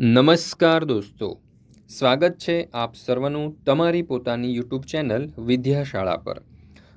નમસ્કાર દોસ્તો. સ્વાગત છે આપ સર્વનું તમારી પોતાની યુટ્યુબ ચેનલ વિદ્યાશાળા પર.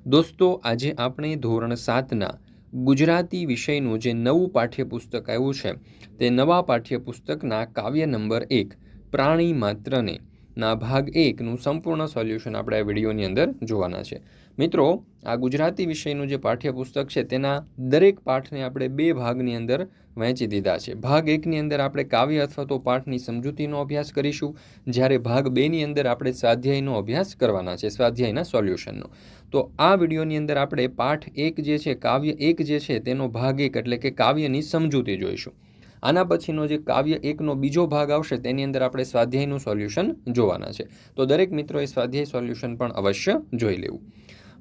દોસ્તો, આજે આપણે ધોરણ સાતના ગુજરાતી વિષયનું જે નવું પાઠ્યપુસ્તક આવ્યું છે, તે નવા પાઠ્યપુસ્તકના કાવ્ય નંબર એક, પ્રાણી માત્રને, ના ભાગ એકનું સંપૂર્ણ સોલ્યુશન આપણે આ વિડીયોની અંદર જોવાના છે. મિત્રો, આ ગુજરાતી વિષયનું જે પાઠ્યપુસ્તક છે, તેના દરેક પાઠને આપણે બે ભાગની અંદર વહેંચી દીધા છે. ભાગ એકની અંદર આપણે કાવ્ય અથવા તો પાઠની સમજૂતીનો અભ્યાસ કરીશું, જ્યારે ભાગ બેની અંદર આપણે સ્વાધ્યાયનો અભ્યાસ કરવાના છે, સ્વાધ્યાયના સોલ્યુશનનો. તો આ વિડીયોની અંદર આપણે પાઠ એક જે છે, કાવ્ય એક જે છે, તેનો ભાગ એક એટલે કે કાવ્યની સમજૂતી જોઈશું. આના પછીનો જે કાવ્ય એકનો બીજો ભાગ આવશે, તેની અંદર આપણે સ્વાધ્યાયનું સોલ્યુશન જોવાના છે. તો દરેક મિત્રોએ સ્વાધ્યાય સોલ્યુશન પણ અવશ્ય જોઈ લેવું.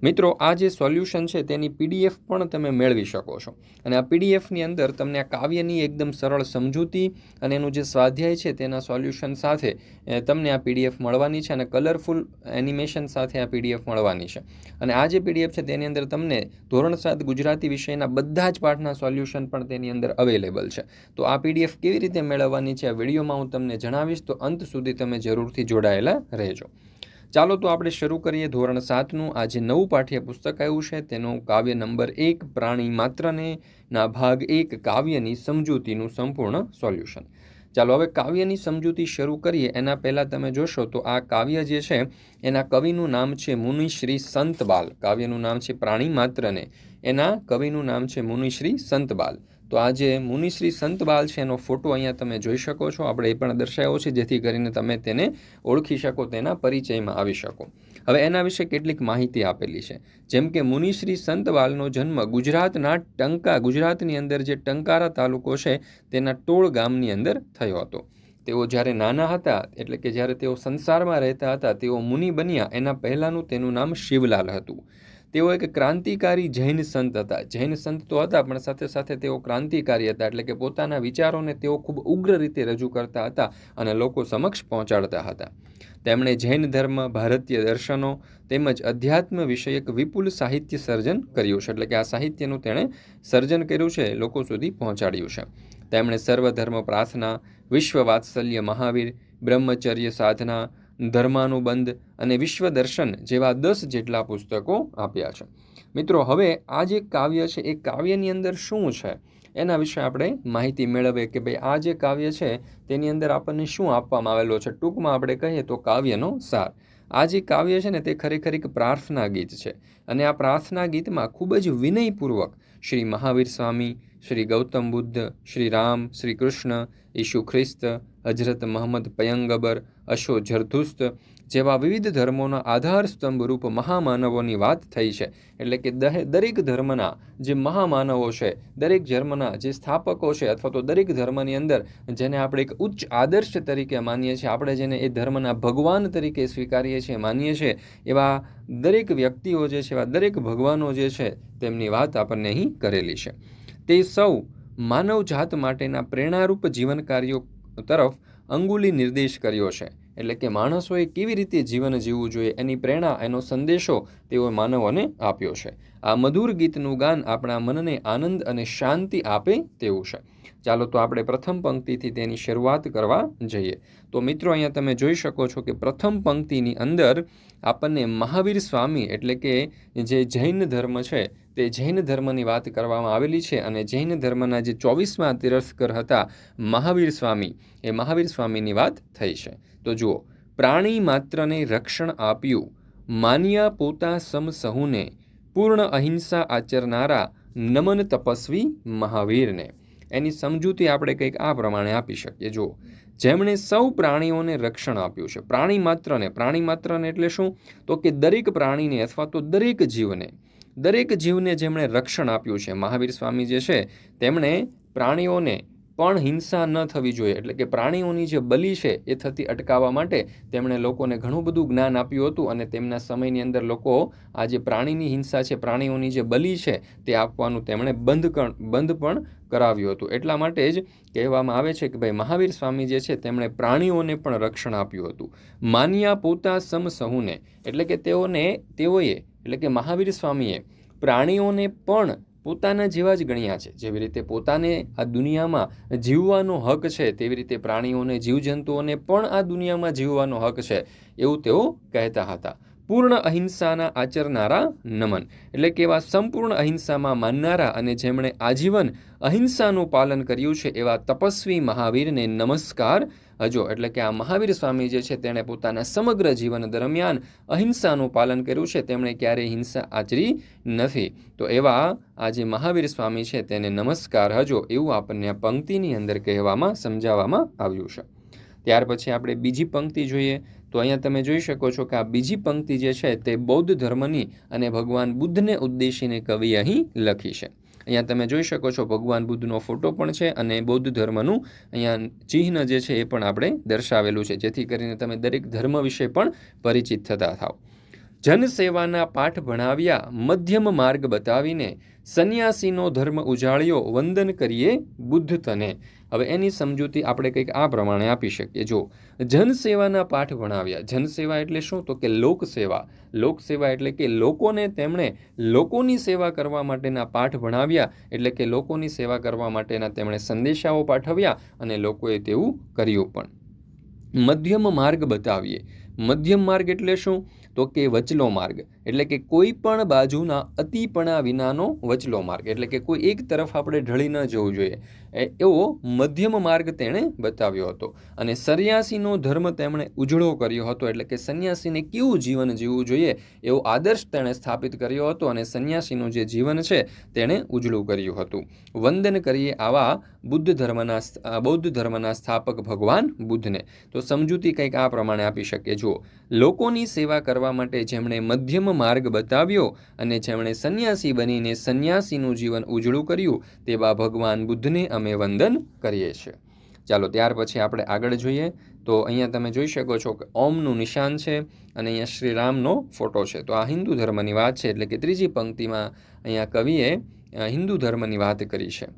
મિત્રો, આ જે સોલ્યુશન છે, તેની પીડીએફ પણ તમે મેળવી શકો છો. અને આ પીડીએફની અંદર તમને આ કાવ્યની એકદમ સરળ સમજૂતી અને એનું જે સ્વાધ્યાય છે, તેના સોલ્યુશન સાથે તમને આ પીડીએફ મળવાની છે અને કલરફુલ એનિમેશન સાથે આ પીડીએફ મળવાની છે. અને આ જે પીડીએફ છે, તેની અંદર તમને ધોરણ સાત ગુજરાતી વિષયના બધા જ પાઠના સોલ્યુશન પણ તેની અંદર અવેલેબલ છે. તો આ પીડીએફ કેવી રીતે મેળવવાની છે, આ વિડીયોમાં હું તમને જણાવીશ. તો અંત સુધી તમે જરૂરથી જોડાયેલા રહેજો. ચાલો તો આપણે શરૂ કરીએ ધોરણ સાતનું. આ જે નવું પાઠ્યપુસ્તક આવ્યું છે. તેનું કાવ્ય નંબર એક, પ્રાણી માત્રને ના ભાગ એક, કાવ્યની સમજૂતીનું સંપૂર્ણ સોલ્યુશન. ચાલો હવે કાવ્યની સમજૂતી શરૂ કરીએ. એના પહેલાં તમે જોશો તો આ કાવ્ય જે છે, એના કવિનું નામ છે મુનિશ્રી સંતબાલ. કાવ્યનું નામ છે પ્રાણી માત્રને. એના કવિનું નામ છે મુનિશ્રી સંતબાલ. તો આજે મુનિશ્રી સંતબાલ છે, એનો ફોટો અહીંયા તમે જોઈ શકો છો. આપણે એ પણ દર્શાવ્યો છે, જેથી કરીને તમે તેને ઓળખી શકો, તેના પરિચયમાં આવી શકો. હવે એના વિશે કેટલીક માહિતી આપેલી છે. જેમ કે મુનિશ્રી સંતવાલનો જન્મ ગુજરાતના ટંકા, ગુજરાતની અંદર જે ટંકારા તાલુકો છે, તેના ટોળ ગામની અંદર થયો હતો. તેઓ જ્યારે નાના હતા, એટલે કે જ્યારે તેઓ સંસારમાં રહેતા હતા, તેઓ મુનિ બન્યા. એના પહેલાંનું તેનું નામ શિવલાલ હતું. તેઓ એક ક્રાંતિકારી જૈન સંત હતા. જૈન સંત તો હતા, પણ સાથે સાથે તેઓ ક્રાંતિકારી હતા. એટલે કે પોતાના વિચારોને તેઓ ખૂબ ઉગ્ર રીતે રજૂ કરતા હતા અને લોકો સમક્ષ પહોંચાડતા હતા. તેમણે જૈન ધર્મ, ભારતીય દર્શનો તેમજ અધ્યાત્મ વિષયક વિપુલ સાહિત્ય સર્જન કર્યું છે. એટલે કે આ સાહિત્યનું તેણે સર્જન કર્યું છે, લોકો સુધી પહોંચાડ્યું છે. તેમણે સર્વધર્મ પ્રાર્થના વિશ્વ વાત્સલ્ય મહાવીર, બ્રહ્મચર્ય સાધના ધર્માનુબંધ અને વિશ્વ દર્શન જેવા દસ જેટલા પુસ્તકો આપ્યા છે. મિત્રો, હવે આ જે કાવ્ય છે, એ કાવ્યની અંદર શું છે? એના વિશે આપણે માહિતી મેળવીએ કે ભાઈ, આ જે કાવ્ય છે, તેની અંદર આપણને શું આપવામાં આવેલો છે? ટૂંકમાં આપણે કહીએ તો કાવ્યનો સાર. આ જે કાવ્ય છે ને, તે ખરેખર એક પ્રાર્થના ગીત છે. અને આ પ્રાર્થના ગીતમાં ખૂબ જ વિનયપૂર્વક શ્રી મહાવીર સ્વામી, શ્રી ગૌતમ બુદ્ધ, શ્રી રામ, શ્રી કૃષ્ણ ઈશુ ખ્રિસ્ત હજરત મહમ્મદ પયંગબર અશો જરધુસ્ત, જેવા વિવિધ ધર્મોના આધાર સ્તંભરૂપ મહામાનવોની વાત થઈ છે. એટલે કે દરેક ધર્મના જે મહામાનવો છે, દરેક ધર્મના જે સ્થાપકો છે, અથવા તો દરેક ધર્મની અંદર જેને આપણે એક ઉચ્ચ આદર્શ તરીકે માનીએ છીએ, આપણે જેને એ ધર્મના ભગવાન તરીકે સ્વીકારીએ છીએ, માનીએ છીએ, એવા દરેક વ્યક્તિઓ જે છે, એવા દરેક ભગવાનો જે છે, તેમની વાત આપણને અહીં કરેલી છે. તે સૌ માનવજાત માટેના પ્રેરણારૂપ જીવન કાર્યો તરફ અંગુલી નિર્દેશ કર્યો છે. એટલે કે માણસોએ કેવી રીતે જીવન જીવવું જોઈએ એની પ્રેરણા, એનો સંદેશો તેઓ માનવોને આપ્યો છે. આ મધુર ગીતનું ગાન આપણા મનને આનંદ અને શાંતિ આપે તેવું છે. ચાલો તો આપણે પ્રથમ પંક્તિથી તેની શરૂઆત કરવા જઈએ. તો મિત્રો, અહીંયા તમે જોઈ શકો છો કે પ્રથમ પંક્તિની અંદર આપણને મહાવીર સ્વામી એટલે કે જે જૈન ધર્મ છે તે જૈન ધર્મની વાત કરવામાં આવેલી છે અને જૈન ધર્મના જે ચોવીસમાં તિરસ્કર હતા, મહાવીર સ્વામી, એ મહાવીર સ્વામીની વાત થઈ છે. તો જુઓ, પ્રાણી માત્રને રક્ષણ આપ્યું, માન્યા પોતા સમ સહુને, પૂર્ણ અહિંસા આચરનારા નમન તપસ્વી મહાવીરને. એની સમજૂતી આપણે કંઈક આ પ્રમાણે આપી શકીએ. જુઓ, જેમણે સૌ પ્રાણીઓને રક્ષણ આપ્યું છે, પ્રાણી માત્રને. પ્રાણી માત્રને એટલે શું? તો કે દરેક પ્રાણીને અથવા તો દરેક જીવને. દરેક જીવને જેમણે રક્ષણ આપ્યું છે, મહાવીર સ્વામી જે છે, તેમણે પ્રાણીઓને પણ હિંસા ન થવી જોઈએ. એટલે કે પ્રાણીઓની જે બલિ છે, એ થતી અટકાવવા માટે તેમણે લોકોને ઘણું બધું જ્ઞાન આપ્યું હતું અને તેમના સમયની અંદર લોકો આ જે પ્રાણીની હિંસા છે, પ્રાણીઓની જે બલિ છે, તે આપવાનું તેમણે બંધ બંધ પણ કરાવ્યું હતું. એટલા માટે જ કહેવામાં આવે છે કે ભાઈ, મહાવીર સ્વામી જે છે, તેમણે પ્રાણીઓને પણ રક્ષણ આપ્યું હતું. માન્યા પોતા સમ સહુને. એટલે કે તેઓને, તેઓએ એટલે કે મહાવીર સ્વામીએ પ્રાણીઓને પણ પોતાના જેવા જ ગણ્યા છે. જેવી રીતે પોતાને આ દુનિયામાં જીવવાનો હક છે, તેવી રીતે પ્રાણીઓને, જીવજંતુઓને પણ આ દુનિયામાં જીવવાનો હક છે, એવું તેઓ કહેતા હતા. પૂર્ણ અહિંસાના આચરનારા નમન. એટલે કે એવા સંપૂર્ણ અહિંસામાં માનનારા અને જેમણે આજીવન અહિંસાનું પાલન કર્યું છે, એવા તપસ્વી મહાવીરને નમસ્કાર હજો, એટલે કે આ મહાવીર સ્વામી જે છે તેણે પોતાના સમગ્ર જીવન દરમિયાન અહિંસાનું પાલન કર્યું છે, તેમણે ક્યારેય હિંસા આચરી નથી. તો એવા આ જે મહાવીર સ્વામી છે તેને નમસ્કાર હજો, એવું આપણને આ પંક્તિની અંદર કહેવામાં, સમજાવવામાં આવ્યું છે. ત્યાર પછી આપણે બીજી પંક્તિ જોઈએ. તો અહીંયા તમે જોઈ શકો છો કે આ બીજી પંક્તિ જે છે તે બૌદ્ધ ધર્મની અને ભગવાન બુદ્ધને ઉદ્દેશીને કવિ અહીં લખી છે. અહીંયા તમે જોઈ શકો છો, ભગવાન બુદ્ધનો ફોટો પણ છે અને બૌદ્ધ ધર્મનું અહીંયા ચિહ્ન જે છે એ પણ આપણે દર્શાવેલું છે, જેથી કરીને તમે દરેક ધર્મ વિશે પણ પરિચિત થતા થાવ જનસેવાના પાઠ ભણાવ્યા, મધ્યમ માર્ગ બતાવીને સંન્યાસીનો ધર્મ ઉજાળ્યો, વંદન કરીએ બુદ્ધ તને હવે એની સમજૂતી આપણે કંઈક આ પ્રમાણે આપી શકીએ. જો, જનસેવાના પાઠ ભણાવ્યા. જનસેવા એટલે શું? તો કે લોકસેવા. લોકસેવા એટલે કે લોકોને તેમણે લોકોની સેવા કરવા માટેના પાઠ ભણાવ્યા, એટલે કે લોકોની સેવા કરવા માટેના તેમણે સંદેશાઓ પાઠવ્યા અને લોકોએ તેવું કર્યું પણ. મધ્યમ માર્ગ બતાવીએ. મધ્યમ માર્ગ એટલે શું? તો કે વચલો માર્ગ. એટલે કે કોઈ પણ બાજુના અતિપણા વિનાનો વચલો માર્ગ, એટલે કે કોઈ એક તરફ આપણે ઢળી ન જવું જોઈએ. એવો મધ્યમ માર્ગ તેણે બતાવ્યો હતો. અને સન્યાસીનો ધર્મ તેમણે ઉજળો કર્યો હતો, એટલે કે સંન્યાસીને કેવું જીવન જીવવું જોઈએ એવો આદર્શ તેણે સ્થાપિત કર્યો હતો અને સંન્યાસીનું જે જીવન છે તેણે ઉજળું કર્યું હતું. વંદન કરીએ આવા બુદ્ધ ધર્મના બૌદ્ધ ધર્મના સ્થાપક ભગવાન બુદ્ધને. તો સમજૂતી કંઈક આ પ્રમાણે આપી શકે જુઓ, લોકોની સેવા કરવા માટે જેમણે મધ્યમ માર્ગ બતાવ્યો અને જેમણે સંન્યાસી બનીને સંન્યાસીનું જીવન ઉજળું કર્યું, તેવા ભગવાન બુદ્ધને અમે વંદન કરીએ છીએ. ચાલો, ત્યાર પછી આપણે આગળ જોઈએ. તો અહીંયા તમે જોઈ શકો છો કે ઓમનું નિશાન છે અને અહીંયા શ્રીરામનો ફોટો છે. તો આ હિન્દુ ધર્મની વાત છે, એટલે કે ત્રીજી પંક્તિમાં અહીંયા કવિએ હિન્દુ ધર્મની વાત કરી છે.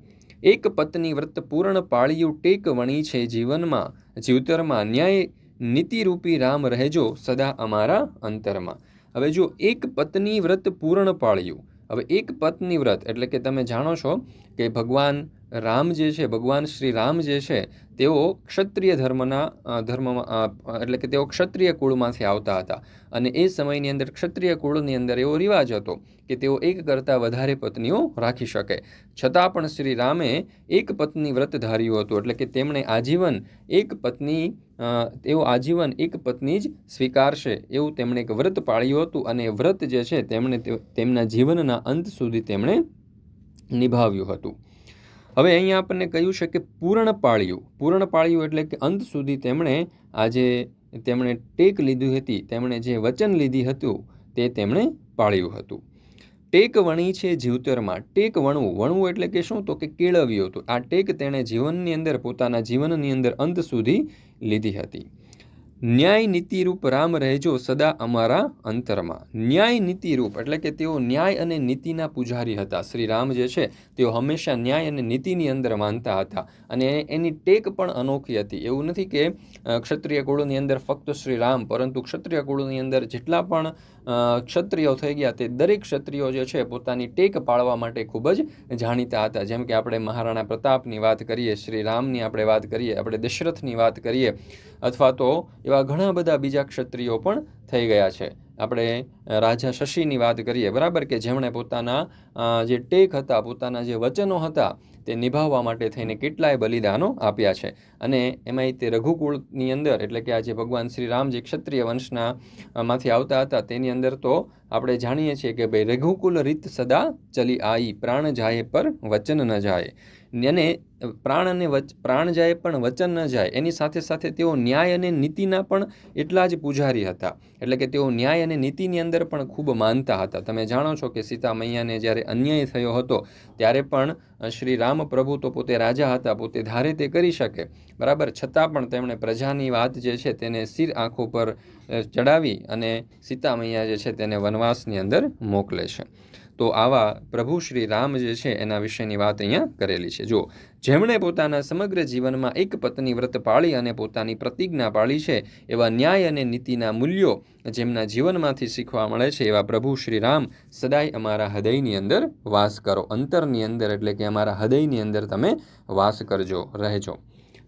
એક પત્ની વ્રત પૂર્ણ પાળિયું ટેક વણી છે જીવનમાં, જીવતરમાં ન્યાય નીતિરૂપી રામ રહેજો સદા અમારા અંતરમાં. હવે જો એક પત્ની વ્રત પૂર્ણ પાળ્યું, હવે એક પત્ની વ્રત એટલે કે તમે જાણો છો કે ભગવાન રામ જે છે, ભગવાન શ્રી રામ જે છે, તેઓ ક્ષત્રિય ધર્મના ધર્મમાં એટલે કે તેઓ ક્ષત્રિય કુળમાંથી આવતા હતા. અને એ સમયની અંદર ક્ષત્રિય કુળની અંદર એવો રિવાજ હતો કે તેઓ એક કરતાં વધારે પત્નીઓ રાખી શકે. છતાં પણ શ્રી રામે એક પત્ની વ્રત ધાર્યું હતું, એટલે કે તેમણે આજીવન એક પત્ની તેઓ આજીવન એક પત્ની જ સ્વીકારશે એવું તેમણે એક વ્રત પાળ્યું હતું અને વ્રત જે છે, તેમણે તેમના જીવનના અંત સુધી તેમણે નિભાવ્યું હતું. હવે અહીંયા આપણને કહ્યું છે કે પૂર્ણ પાળ્યું પૂર્ણ પાળ્યું એટલે કે અંત સુધી તેમણે આજે તેમણે ટેક લીધી હતી, તેમણે જે વચન લીધી હતું તે તેમણે પાળ્યું હતું. ટેક વણી છે જીવતરમાં. ટેક વણવું. વણવું એટલે કે શું? તો કે કેળવ્યું હતું. આ ટેક તેણે જીવનની અંદર, પોતાના જીવનની અંદર અંત સુધી લીધી હતી. ન્યાય નીતિરૂપ રામ રહેજો સદા અમારા અંતરમાં. ન્યાય નીતિરૂપ, એટલે કે તેઓ ન્યાય અને નીતિના પૂજારી હતા. શ્રી રામ જે છે, તેઓ હંમેશા ન્યાય અને નીતિની અંદર માનતા હતા. અને એની ટેક પણ અનોખી હતી. એવું નથી કે ક્ષત્રિય કુળની અંદર ફક્ત શ્રી રામ, પરંતુ ક્ષત્રિય કુળની અંદર જેટલા પણ ક્ષત્રિયો થઈ ગયા તે દરેક ક્ષત્રિયો જે છે પોતાની ટેક પાળવા માટે ખૂબ જ જાણીતા હતા. જેમ કે આપણે મહારાણા પ્રતાપની વાત કરીએ શ્રી રામની આપણે વાત કરીએ, આપણે દશરથની વાત કરીએ, અથવા તો એવા ઘણા બધા બીજા ક્ષત્રિયો પણ થઈ ગયા છે. આપણે રાજા શશીની વાત કરીએ, બરાબર કે જેમણે પોતાના જે ટેક હતા, પોતાના જે વચનો હતા, તે નિભાવવા માટે થઈને કેટલાય બલિદાનો આપ્યા છે. અને એમાંય તે રઘુકુળની અંદર, એટલે કે આજે ભગવાન શ્રી રામ જે ક્ષત્રિય વંશના માંથી આવતા હતા, તેની અંદર તો આપણે જાણીએ છીએ કે ભાઈ રઘુકુલ રીત સદા ચલી આઈ પ્રાણ જાય પર વચન ન જાય અને પ્રાણ અને વચ, પ્રાણ જાય પણ વચન ન જાય. એની સાથે સાથે તેઓ ન્યાય અને નીતિના પણ એટલા જ પૂજારી હતા. એટલે કે તેઓ ન્યાય અને નીતિની અંદર પણ ખૂબ માનતા હતા. તમે જાણો છો કે સીતા મૈયાને જ્યારે અન્યાય થયો હતો, ત્યારે પણ શ્રી રામ પ્રભુ તો પોતે રાજા હતા, પોતે ધારે તે કરી શકે. બરાબર? છતાં પણ તેમણે પ્રજાની વાત જે છે તેને સિર આંખો પર ચડાવી અને સીતા મૈયા જે છે તેને વનવાસની અંદર મોકલે છે. તો આવા પ્રભુ શ્રી રામ જે છે, એના વિશેની વાત અહીંયા કરેલી છે. જો જેમણે પોતાના સમગ્ર જીવનમાં એક પત્ની વ્રત પાળી અને પોતાની પ્રતિજ્ઞા પાળી છે, એવા ન્યાય અને નીતિના મૂલ્યો જેમના જીવનમાંથી શીખવા મળે છે, એવા પ્રભુ શ્રી રામ સદાય અમારા હૃદયની અંદર વાસ કરો. અંતરની અંદર એટલે કે અમારા હૃદયની અંદર તમે વાસ કરજો, રહેજો.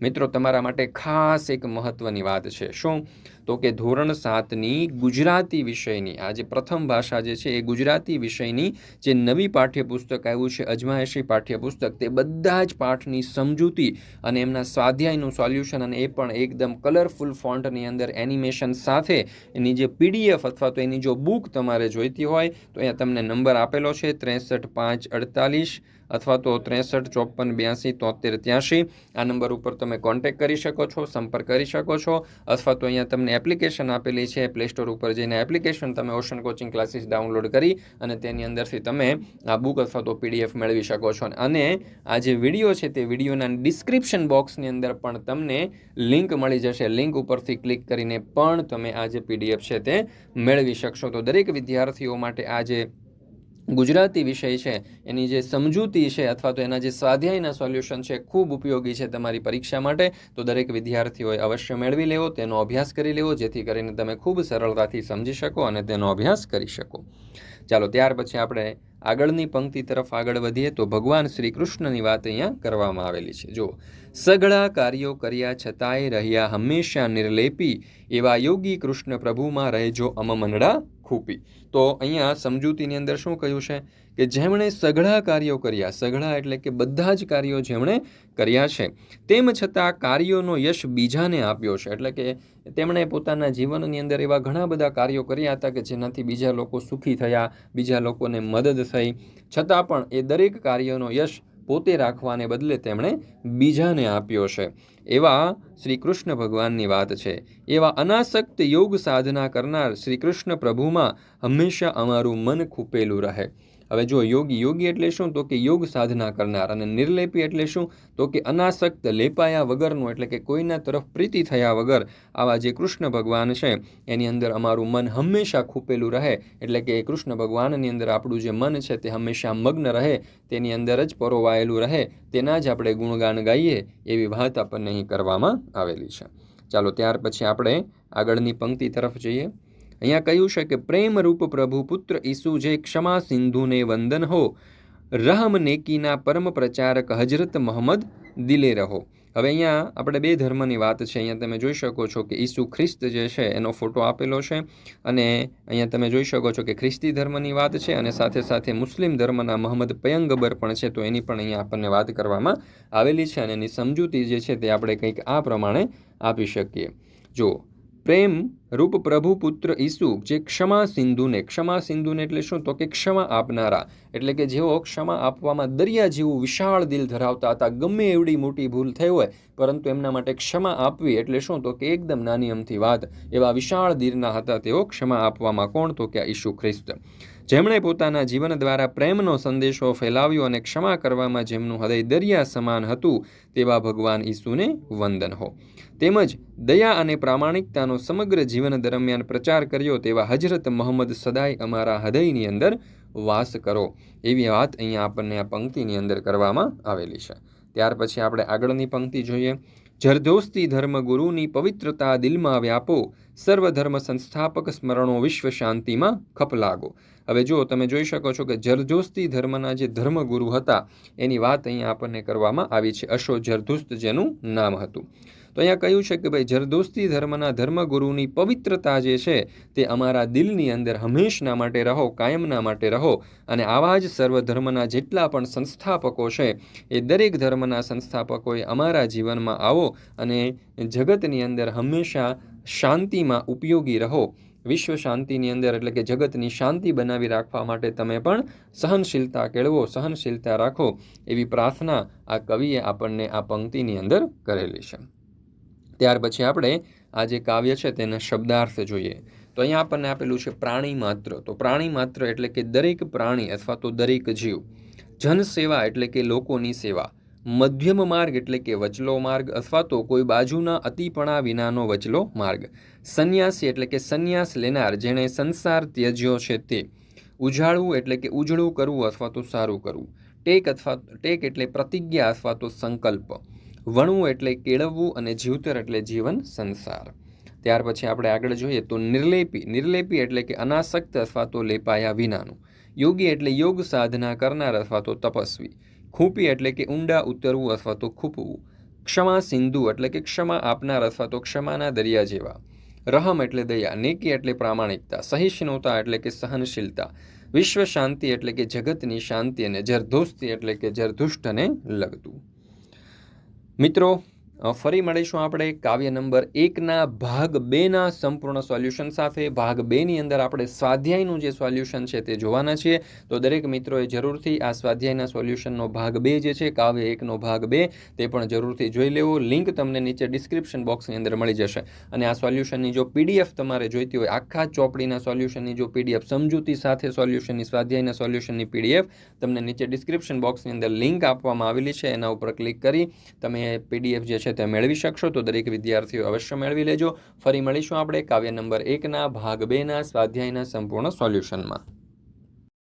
મિત્રો, તમારા માટે ખાસ એક મહત્ત્વની વાત છે. શું? તો કે ધોરણ સાતની ગુજરાતી વિષયની, આ જે પ્રથમ ભાષા જે છે, એ ગુજરાતી વિષયની જે નવી પાઠ્યપુસ્તક આવ્યું છે, અજમાયશી પાઠ્યપુસ્તક, તે બધા જ પાઠની સમજૂતી અને એમના સ્વાધ્યાયનું સોલ્યુશન અને એ પણ એકદમ કલરફુલ ફોન્ટની અંદર એનિમેશન સાથે, એની જે પીડીએફ અથવા તો એની જો બુક તમારે જોઈતી હોય, તો અહીંયા તમને નંબર આપેલો છે, ત્રેસઠ પાંચ અડતાલીસ અથવા તો ત્રેસઠ ચોપન બ્યાસી તોતેર ત્યાંશી. આ નંબર ઉપર તમે કોન્ટેક કરી શકો છો, સંપર્ક કરી શકો છો, અથવા તો અહીંયા તમને એપ્લિકેશન આપેલી છે પ્લે સ્ટોર ઉપર જઈને એપ્લિકેશન તમે ઓશન કોચિંગ ક્લાસીસ ડાઉનલોડ કરી અને તેની અંદરથી તમે આ બુક અથવા તો પીડીએફ મેળવી શકો છો. અને આ જે વીડિયો છે તે વિડીયોના ડિસ્ક્રિપ્શન બોક્સની અંદર પણ તમને લિંક મળી જશે. લિંક ઉપરથી ક્લિક કરીને પણ તમે આ જે પીડીએફ છે તે મેળવી શકશો. તો દરેક વિદ્યાર્થીઓ માટે આ જે ગુજરાતી વિષય છે, એની જે સમજૂતી છે અથવા તો એના જે સ્વાધ્યાયના સોલ્યુશન છે, ખૂબ ઉપયોગી છે તમારી પરીક્ષા માટે. તો દરેક વિદ્યાર્થીઓએ અવશ્ય મેળવી લેવો, તેનો અભ્યાસ કરી લેવો, જેથી કરીને તમે ખૂબ સરળતાથી સમજી શકો અને તેનો અભ્યાસ કરી શકો. ચાલો, ત્યાર પછી આપણે આગળની પંક્તિ તરફ આગળ વધીએ. તો ભગવાન શ્રી કૃષ્ણની વાત અહીંયા કરવામાં આવેલી છે. જો સઘળા કાર્યો કર્યા છતાંય રહ્યા હંમેશા નિર્લેપી, એવા યોગી કૃષ્ણ પ્રભુમાં રહેજો અમમનડા ખૂપી. તો અહીંયા સમજૂતીની અંદર શું કહ્યું છે? કે જેમણે સઘળા કાર્યો કર્યા, સઘળા એટલે કે બધા જ કાર્યો જેમણે કર્યા છે, તેમ છતાં કાર્યોનો યશ બીજાને આપ્યો છે. એટલે કે તેમણે પોતાના જીવનની અંદર એવા ઘણા બધા કાર્યો કર્યા હતા કે જેનાથી બીજા લોકો સુખી થયા, બીજા લોકોને મદદ થઈ. છતાં પણ એ દરેક કાર્યનો યશ પોતે રાખવાને બદલે તેમણે બીજાને આપ્યો છે. એવા શ્રી કૃષ્ણ ભગવાનની વાત છે. એવા અનાસક્ત યોગ સાધના કરનાર શ્રી કૃષ્ણ પ્રભુમાં હંમેશા અમારું મન ખૂપેલું રહે. હવે જો યોગી યોગી એટલે શું? તો કે યોગ સાધના કરનાર અને નિર્લેપી એટલે શું? તો કે અનાસક્ત લેપાયા વગરનું એટલે કે કોઈના તરફ પ્રીતિ થયા વગર આવા જે કૃષ્ણ ભગવાન છે, એની અંદર અમારું મન હંમેશા ખૂપેલું રહે. એટલે કે કૃષ્ણ ભગવાનની અંદર આપણું જે મન છે તે હંમેશા મગ્ન રહે, તેની અંદર જ પરોવાયેલું રહે, તેના જ આપણે ગુણગાન ગાઈએ એવી વાત આપણને અહીં કરવામાં આવેલી છે. ચાલો ત્યાર પછી આપણે આગળની પંક્તિ તરફ જઈએ. અહીંયા કહ્યું છે કે પ્રેમરૂપ પ્રભુ પુત્ર ઈસુ જે ક્ષમા સિંધુને વંદન હો, રહમ નેકીના પરમ પ્રચારક હજરત મોહમ્મદ દિલે રહો. હવે અહીંયા આપણે બે ધર્મની વાત છે. અહીંયા તમે જોઈ શકો છો કે ઈસુ ખ્રિસ્ત જે છે એનો ફોટો આપેલો છે અને અહીંયા તમે જોઈ શકો છો કે ખ્રિસ્તી ધર્મની વાત છે અને સાથે સાથે મુસ્લિમ ધર્મના મોહમ્મદ પયંગબર પણ છે. તો એની પણ અહીંયા આપણને વાત કરવામાં આવેલી છે અને એની સમજૂતી જે છે તે આપણે કંઈક આ પ્રમાણે આપી શકીએ. જો પ્રેમ રૂપ પ્રભુ પુત્ર ઈસુ, જે ક્ષમા સિંધુને ક્ષમા સિંધુને એટલે શું? તો કે ક્ષમા આપનારા. એટલે કે જેઓ ક્ષમા આપવામાં દરિયા જેવું વિશાળ દિલ ધરાવતા હતા, ગમે એવડી મોટી ભૂલ થઈ હોય, પરંતુ એમના માટે ક્ષમા આપવી એટલે શું? તો કે એકદમ નાની અમથી વાત. એવા વિશાળ દિલના હતા, તેઓ ક્ષમા આપવામાં કોણ? તો કે ઈસુ ખ્રિસ્ત. જેમણે પોતાના જીવન દ્વારા પ્રેમનો સંદેશો ફેલાવ્યો અને ક્ષમા કરવામાં જેમનું હૃદય દરિયા સમાન હતું, તેવા ભગવાન ઈસુને વંદન હો. તેમજ દયા અને પ્રામાણિકતાનો સમગ્ર જીવન દરમિયાન પ્રચાર કર્યો તેવા હજરત મોહમ્મદ સદાય અમારા હૃદયની અંદર વાસ કરો, એવી વાત અહીંયા આપણને આ પંક્તિની અંદર કરવામાં આવેલી છે. ત્યાર પછી આપણે આગળની પંક્તિ જોઈએ. જરદોસ્તી ધર્મગુરુની પવિત્રતા દિલમાં વ્યાપો, સર્વધર્મ સંસ્થાપક સ્મરણો વિશ્વ શાંતિમાં ખપ લાગો. હવે જો તમે જોઈ શકો છો કે જરદોસ્તી ધર્મના જે ધર્મગુરુ હતા, એની વાત અહીંયા આપણને કરવામાં આવી છે. અશો જરદુસ્ત જેનું નામ હતું. તો અહીંયા કહ્યું છે કે ભાઈ જરદોસ્તી ધર્મના ધર્મગુરુની પવિત્રતા જે છે, તે અમારા દિલની અંદર હંમેશના માટે રહો, કાયમના માટે રહો અને આવા જ સર્વ ધર્મના જેટલા પણ સંસ્થાપકો છે, એ દરેક ધર્મના સંસ્થાપકોએ અમારા જીવનમાં આવો અને જગતની અંદર હંમેશા શાંતિમાં ઉપયોગી રહો. વિશ્વ શાંતિની અંદર એટલે કે જગતની શાંતિ બનાવી રાખવા માટે તમે પણ સહનશીલતા કેળવો, સહનશીલતા રાખો એવી પ્રાર્થના આ કવિએ આપણને આ પંક્તિની અંદર કરેલી છે. ત્યાર પછી આપણે આ જે કાવ્ય છે તેના શબ્દાર્થ જોઈએ. તો અહીંયા આપણને આપેલું છે પ્રાણી માત્ર. તો પ્રાણી માત્ર એટલે કે દરેક પ્રાણી અથવા તો દરેક જીવ. જનસેવા એટલે કે લોકોની સેવા. મધ્યમ માર્ગ એટલે કે વચલો માર્ગ અથવા તો કોઈ બાજુના અતિપણા વિનાનો વચલો માર્ગ. સંન્યાસી એટલે કે સંન્યાસ લેનાર જેણે સંસાર ત્યજ્યો છે તે. ઉજાળવું એટલે કે ઉજળું કરવું અથવા તો સારું કરવું. ટેક અથવા, ટેક એટલે પ્રતિજ્ઞા અથવા તો સંકલ્પ. વણવું એટલે કેળવવું અને જીવતર એટલે જીવન સંસાર. ત્યાર પછી આપણે આગળ જોઈએ તો નિર્લેપી નિર્લેપી એટલે કે અનાસક્ત અથવા તો લેપાયા વિનાનું. યોગી એટલે યોગ સાધના કરનાર અથવા તો તપસ્વી. ખૂંપી એટલે કે ઊંડા ઉતરવું અથવા તો ખૂંપવું. ક્ષમા સિંધુ એટલે કે ક્ષમા આપનાર અથવા તો ક્ષમાના દરિયા જેવા. રહમ એટલે દયા, નેકી એટલે પ્રામાણિકતા, સહિષ્ણુતા એટલે કે સહનશીલતા, વિશ્વ શાંતિ એટલે કે જગતની શાંતિ અને જરધોસ્તી એટલે કે જરધુષ્ટને લગતું. મિત્રો ફરી મળીશું આપણે કાવ્ય નંબર એકના ભાગ બેના સંપૂર્ણ સોલ્યુશન સાથે. ભાગ બેની અંદર આપણે સ્વાધ્યાયનું જે સોલ્યુશન છે તે જોવાના છીએ. તો દરેક મિત્રોએ જરૂરથી આ સ્વાધ્યાયના સોલ્યુશનનો ભાગ બે જે છે, કાવ્ય એકનો ભાગ બે, તે પણ જરૂરથી જોઈ લેવો. લિંક તમને નીચે ડિસ્ક્રિપ્શન બોક્સની અંદર મળી જશે. અને આ સોલ્યુશનની જો પીડીએફ તમારે જોઈતી હોય, આખા ચોપડીના સોલ્યુશનની જો પીડીએફ સમજૂતી સાથે સોલ્યુશનની, સ્વાધ્યાયના સોલ્યુશનની પીડીએફ તમને નીચે ડિસ્ક્રિપ્શન બોક્સની અંદર લિંક આપવામાં આવેલી છે. એના ઉપર ક્લિક કરી તમે પીડીએફ જે છે તે મેળવી શકશો તો દરેક વિદ્યાર્થીઓ અવશ્ય મેળવી લેજો. ફરી મળીશું આપણે કાવ્ય નંબર એકના, ભાગ બેના, સ્વાધ્યાયના સંપૂર્ણ સોલ્યુશનમાં.